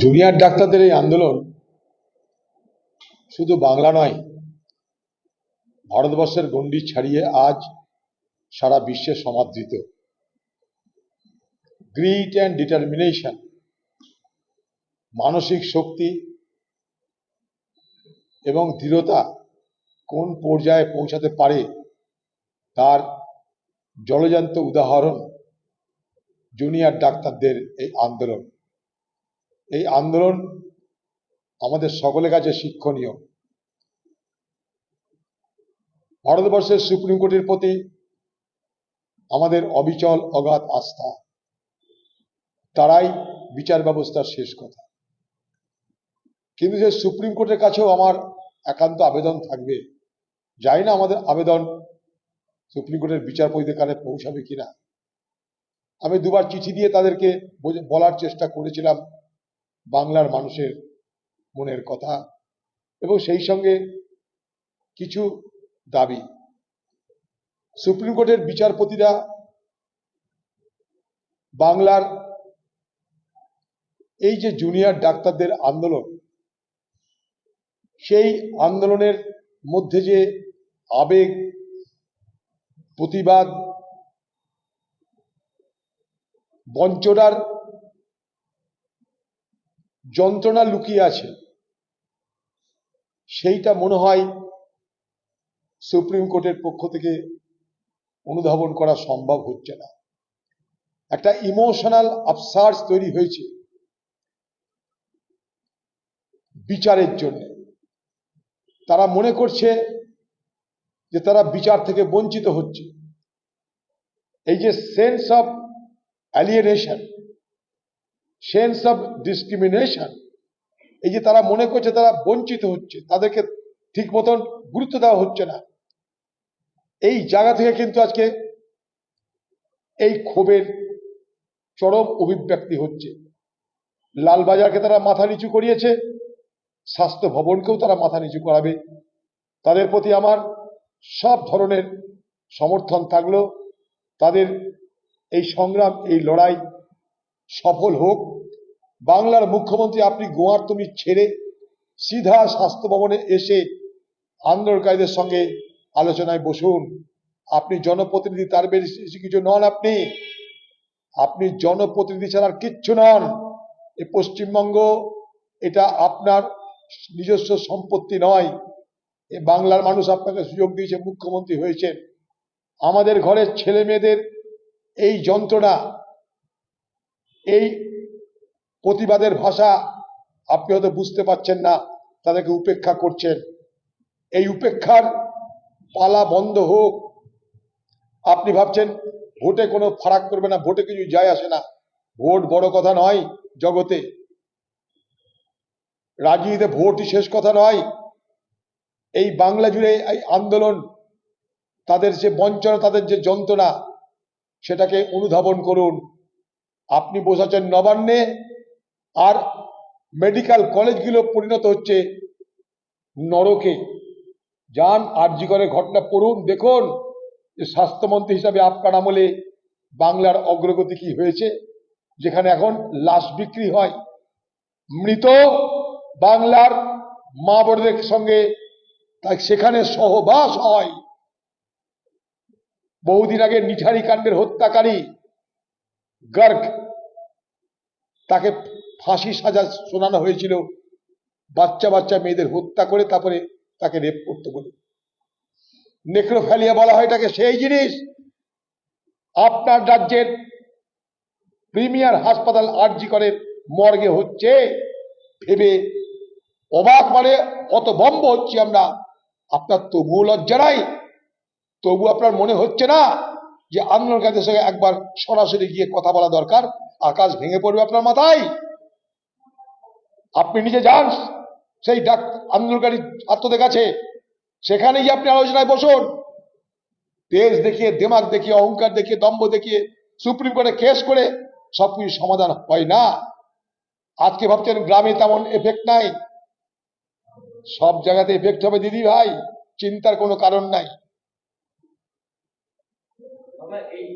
Junior ডাক্তারদের এই আন্দোলন শুধু বাংলা নয়, ভারতবর্ষের গণ্ডি ছাড়িয়ে আজ সারা বিশ্বে সমাদৃত। গ্রিট অ্যান্ড ডিটারমিনেশন মানসিক শক্তি এবং দৃঢ়তা কোন পর্যায়ে পৌঁছাতে পারে তার জলজান্ত উদাহরণ জুনিয়র ডাক্তারদের এই আন্দোলন। এই আন্দোলন আমাদের সকলের কাছে শিক্ষণীয়। ভারতবর্ষের সুপ্রিম কোর্টের প্রতি আমাদের অবিচল অগাধ আস্থা। তারাই বিচার ব্যবস্থার শেষ কথা। কিন্তু যে সুপ্রিম কোর্টের কাছেও আমার একান্ত আবেদন থাকবে, জানি না আমাদের আবেদন সুপ্রিম কোর্টের বিচারপতিদের কানে পৌঁছাবে কিনা। আমি দুবার চিঠি দিয়ে তাদেরকে বলার চেষ্টা করেছিলাম বাংলার মানুষের মনের কথা এবং সেই সঙ্গে কিছু দাবি। সুপ্রিম কোর্টের বিচারপতিরা বাংলার এই যে জুনিয়র ডাক্তারদের আন্দোলন, সেই আন্দোলনের মধ্যে যে আবেগ, প্রতিবাদ বঞ্চনার যন্ত্রণা লুকিয়ে আছে। সেইটা মনে হয় সুপ্রিম কোর্টের পক্ষ থেকে অনুধাবন করা সম্ভব হচ্ছে না। একটা ইমোশনাল আফসার্স তৈরি হয়েছে বিচারের জন্য। তারা মনে করছে যে তারা বিচার থেকে বঞ্চিত হচ্ছে। এই যে sense of alienation sense of discrimination এই যে তারা মনে করছে, তারা বঞ্চিত হচ্ছে, তাদেরকে ঠিক মতন গুরুত্ব দেওয়া হচ্ছে না। এই জায়গা থেকে কিন্তু আজকে এই ক্ষোভের চরম অভিব্যক্তি হচ্ছে। লালবাজারকে তারা মাথা নিচু করিয়েছে, স্বাস্থ্য ভবনকেও তারা মাথা নিচু করাবে। তাদের প্রতি আমার সব ধরনের সমর্থন থাকল। তাদের এই সংগ্রাম, এই লড়াই সফল হোক। বাংলার মুখ্যমন্ত্রী আপনি গোয়ার তুমি ছেড়ে সিধা স্বাস্থ্য ভবনে এসে আন্দোলনকারীদের সঙ্গে আলোচনায় বসুন। আপনি জনপ্রতিনিধি, তার বেশি কিছু নন আপনি। আপনি জনপ্রতিনিধি ছাড়া কিচ্ছু নন। এই পশ্চিমবঙ্গ, এটা আপনার নিজস্ব সম্পত্তি নয়। এ বাংলার মানুষ আপনাকে সুযোগ দিয়েছে, মুখ্যমন্ত্রী হয়েছেন। আমাদের ঘরের ছেলে মেয়েদের এই যন্ত্রণা এই প্রতিবাদের ভাষা আপনি হয়তো বুঝতে পারছেন না, তাদেরকে উপেক্ষা করছেন। এই উপেক্ষার পালা বন্ধ হোক। আপনি ভাবছেন, ভোটে কোনো ফারাক করবে না, ভোটে কিছু যায় আসে না। ভোট বড় কথা নয় জগতে। রাজনীতিতে ভোটই শেষ কথা নয়। এই বাংলা জুড়ে এই আন্দোলন, তাদের যে বঞ্চনা, তাদের যে যন্ত্রণা সেটাকে অনুধাবন করুন। আপনি বসাচ্ছেন নবান্নে আর মেডিকেল কলেজগুলো পরিণত হচ্ছে নরকে। যান আরজি করে ঘটনা পড়ুন, দেখুন যে স্বাস্থ্যমন্ত্রী হিসাবে আপনার আমলে বাংলার অগ্রগতি কি হয়েছে, যেখানে এখন লাশ বিক্রি হয়। মৃত বাংলার মা বোনদের সঙ্গে তাই সেখানে সহবাস হয়। বহুদিন আগে নিঠারি কাণ্ডের হত্যাকারী গার্গ, তাকে ফাঁসি সাজা শোনানো হয়েছিল। বাচ্চা বাচ্চা মেয়েদের হত্যা করে তারপরে তাকে রেপ করতে বলে। নেক্রোফ্যালিয়া বলা হয় এটাকে সেই জিনিস। আপনার রাজ্যের প্রিমিয়ার হাসপাতাল আরজি করে মর্গে হচ্ছে, ভেবে অবাক মানে অত বম্ব হচ্ছি আমরা। আপনার তবুও লজ্জা নাই। তবু আপনার মনে হচ্ছে না যে আন্দোলনকারীদের সঙ্গে একবার সরাসরি গিয়ে কথা বলা দরকার? আকাশ ভেঙে পড়বে আপনার মাথায়? আপনি নিজে যান। সেই ডাক আন্দোলনকারী আত্মদের কাছে। সেখানে গিয়ে আপনি আলোচনায় বসুন। তেজ দেখিয়ে দেমাগ দেখিয়ে, অহংকার দেখিয়ে, দম্ভ দেখিয়ে, সুপ্রিম কোর্টে কেস করে সবকিছু সমাধান হয় না। আজকে ভাবছেন গ্রামে তেমন এফেক্ট নাই। সব জায়গাতে এফেক্ট হবে দিদি ভাই। চিন্তার কোনো কারণ নাই। এই